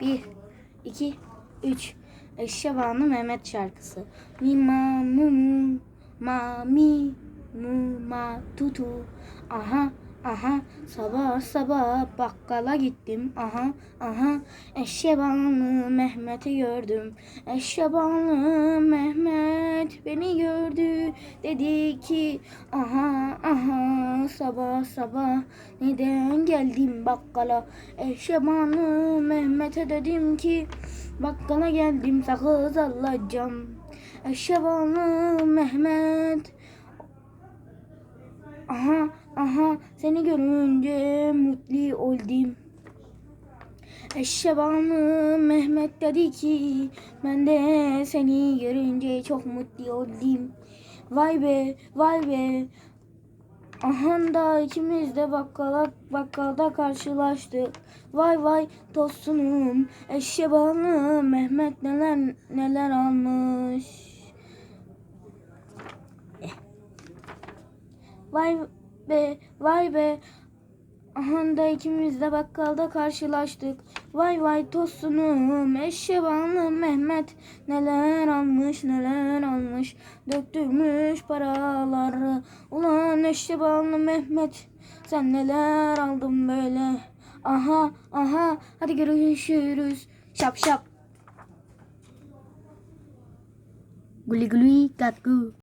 Bir, iki, üç. Eşşebanı Mehmet şarkısı. Mi ma mu ma mi mu ma tutu. Aha aha sabah sabah bakkala gittim. Aha aha eşşebanlı Mehmet'i gördüm. Eşşebanlı Mehmet beni gördü. Dedi ki aha aha sabah sabah neden geldim bakkala? Eşşebanlı Mehmet'e dedim ki bakkala geldim sakız alacağım. Eşşebanlı Mehmet Aha aha seni görünce mutlu oldum. Eşşebanlı Mehmet dedi ki ben de seni görünce çok mutlu oldum. Vay be vay be. Aha da ikimiz de bakkala, bakkalda karşılaştık. Vay vay dostum eşşebanlı Mehmet neler neler almış. Vay be, vay be. Aha da ikimiz de bakkalda karşılaştık. Vay vay tosunum, eşşebanlı Mehmet. Neler almış, neler almış. Döktürmüş paraları. Ulan eşşebanlı Mehmet. Sen neler aldın böyle. Aha, aha. Hadi görüşürüz. Şap şap. Guli guli gatgu.